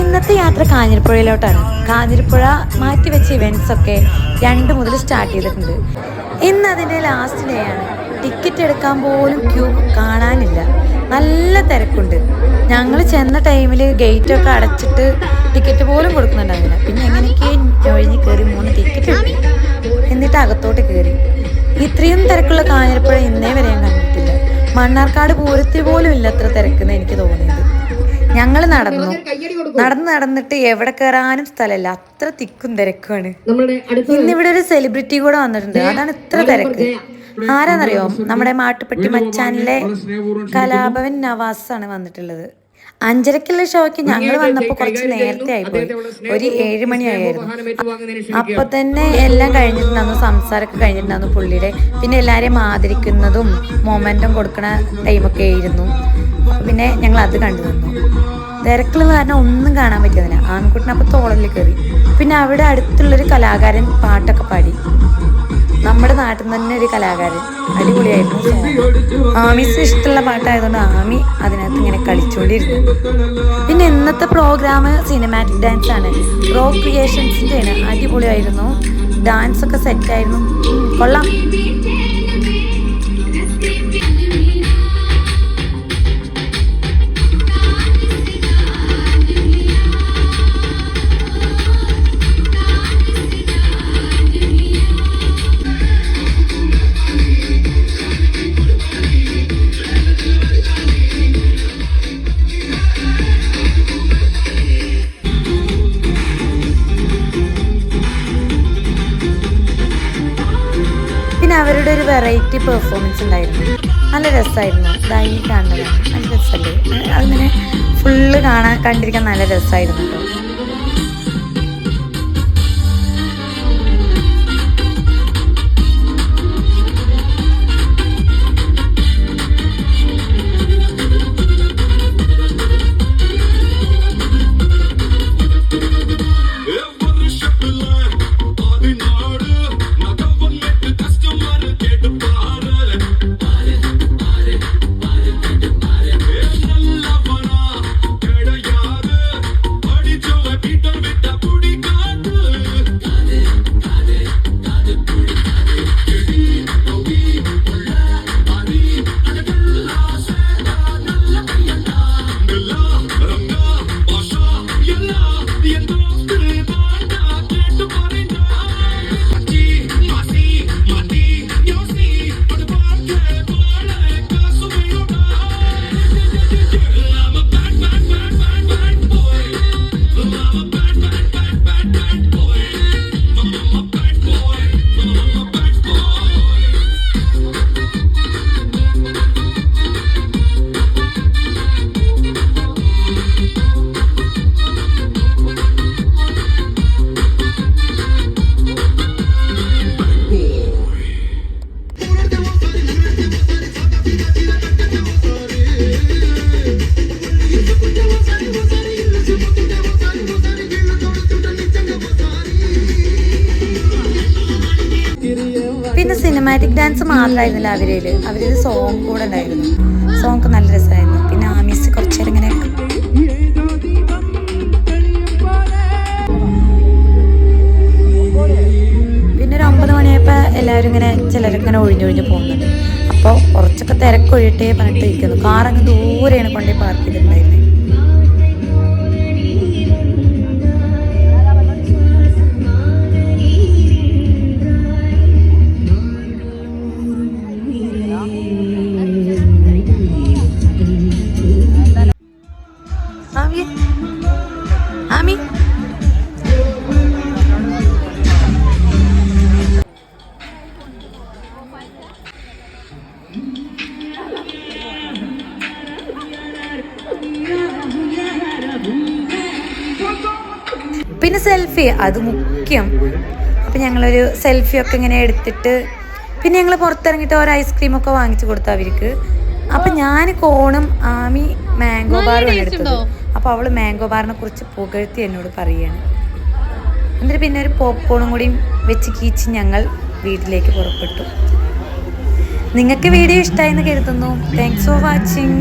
ഇന്നത്തെ യാത്ര കാഞ്ഞിരപ്പുഴയിലോട്ടാണ്. കാഞ്ഞിരപ്പുഴ മാറ്റിവെച്ച ഇവന്റ്സ് ഒക്കെ രണ്ട് മുതൽ സ്റ്റാർട്ട് ചെയ്തിട്ടുണ്ട്. ഇന്ന് അതിന്റെ ലാസ്റ്റ് ഡേ ആണ്. ടിക്കറ്റ് എടുക്കാൻ പോലും ക്യൂ കാണാനില്ല. നല്ല തിരക്കുണ്ട്. ഞങ്ങൾ ചെന്ന ടൈമിൽ ഗേറ്റ് ഒക്കെ അടച്ചിട്ട് ടിക്കറ്റ് പോലും കൊടുക്കുന്നുണ്ടാവില്ല പിന്നെ എങ്ങനെയൊക്കെ ഒഴിഞ്ഞ് കയറി മൂന്ന് ടിക്കറ്റ് എന്നിട്ട് അകത്തോട്ട് കയറി ഇത്രയും തിരക്കുള്ള കാഞ്ഞിരപ്പുഴ ഇന്നേ വരെ ഞാൻ കണ്ടിട്ടില്ല. മണ്ണാർക്കാട് പൂരത്തിൽ പോലും ഇല്ല അത്ര തിരക്കെന്ന് എനിക്ക് തോന്നിയത്. ഞങ്ങൾ നടന്നു. നടന്ന് നടന്നിട്ട് എവിടെ കയറാനും സ്ഥലമില്ല. അത്ര തിക്കും തിരക്കുമാണ്. ഇന്നിവിടെ ഒരു സെലിബ്രിറ്റി കൂടെ വന്നിട്ടുണ്ട്. അതാണ് ഇത്ര തിരക്ക്. ആരാന്നറിയോ? നമ്മുടെ മാട്ടുപ്പെട്ടി മച്ചാനിലെ കലാഭവൻ നവാസ് ആണ് വന്നിട്ടുള്ളത്. അഞ്ചരക്കുള്ള ഷോയ്ക്ക് ഞങ്ങൾ വന്നപ്പോൾ കുറച്ച് നേരത്തെ ആയിപ്പോയി. ഒരു ഏഴ് മണിയായിരുന്നു അപ്പൊ തന്നെ എല്ലാം കഴിഞ്ഞിട്ടുണ്ടായിരുന്നു സംസാരമൊക്കെ കഴിഞ്ഞിട്ടുണ്ടായിരുന്നു പുള്ളിയുടെ പിന്നെ എല്ലാരെയും ആദരിക്കുന്നതും മൊമെന്റും കൊടുക്കണ ടൈമൊക്കെ ആയിരുന്നു. പിന്നെ ഞങ്ങൾ അത് കണ്ടു നിന്നു തിരക്കുള്ള കാരണം ഒന്നും കാണാൻ പറ്റുന്നില്ല. ആൺകുട്ടിനപ്പൊ തോളലിൽ കയറി. പിന്നെ അവിടെ അടുത്തുള്ളൊരു കലാകാരൻ പാട്ടൊക്കെ പാടി. നമ്മുടെ നാട്ടിൽ നിന്ന് തന്നെ ഒരു കലാകാരൻ. അടിപൊളിയായിരുന്നു. song. ആമീസ് ഇഷ്ടമുള്ള പാട്ടായതുകൊണ്ട് ആമി അതിനകത്ത് ഇങ്ങനെ കളിച്ചുകൊണ്ടിരുന്നു പിന്നെ ഇന്നത്തെ പ്രോഗ്രാം സിനിമാറ്റിക് ഡാൻസ് ആണ്. റോ ക്രിയേഷൻസിന്റെ ആണ് അടിപൊളിയായിരുന്നു. ഡാൻസ് ഒക്കെ സെറ്റ് ആയിരുന്നു. കൊള്ളാം. അവരുടെ ഒരു വെറൈറ്റി പെർഫോമൻസ് ഉണ്ടായിരുന്നു. നല്ല രസമായിരുന്നു. ഇതായി കാണുന്നതാണ് നല്ല രസമല്ലേ? അതിങ്ങനെ ഫുള്ള് കാണാൻ കണ്ടിരിക്കാൻ നല്ല രസമായിരുന്നു കേട്ടോ. പിന്നെ സിനിമാറ്റിക് ഡാൻസ് മാത്രമായിരുന്നില്ല അവരിൽ അവരിൽ സോങ് കൂടെ ഉണ്ടായിരുന്നു. സോങ് നല്ല രസമായിരുന്നു. പിന്നെ ആമീസ് കുറച്ചേരം ഇങ്ങനെ പിന്നെ ഒരു ഒമ്പത് മണിയായപ്പോൾ എല്ലാവരും ഇങ്ങനെ ചിലരിങ്ങനെ ഒഴിഞ്ഞൊഴിഞ്ഞ് പോകുന്നുണ്ട്. അപ്പോൾ കുറച്ചൊക്കെ തിരക്കൊഴിയട്ടെ പറഞ്ഞിട്ട് ഇരിക്കുന്നു. കാറങ്ങ് ദൂരെയാണ് കൊണ്ടുപോയി പാർക്ക് ചെയ്തിട്ടുണ്ടായിരുന്നത് ആമി? আমি പിന്നെ സെൽഫി അത് മുഖ്യം. അപ്പം ഞങ്ങളൊരു സെൽഫി ഒക്കെ ഇങ്ങനെ എടുത്തിട്ട് പിന്നെ ഞങ്ങൾ പുറത്തിറങ്ങിയിട്ട് ഓരോ ഐസ്ക്രീം ഒക്കെ വാങ്ങിച്ചു കൊടുത്തു അവർക്ക്. അപ്പം ഞാൻ കോണും ആമി മാംഗോ ബാറും ആണ് എടുത്തത്. അപ്പോൾ അവൾ മാംഗോ ബാറിനെ കുറിച്ച് പുകഴ്ത്തി എന്നോട് പറയുകയാണ് എന്നിട്ട് പിന്നെ ഒരു പോപ്കോണും കൂടി വെച്ച് കീച്ച് ഞങ്ങൾ വീട്ടിലേക്ക് പുറപ്പെട്ടു. നിങ്ങൾക്ക് വീഡിയോ ഇഷ്ടമായി എന്ന് കരുതുന്നു. Thanks for watching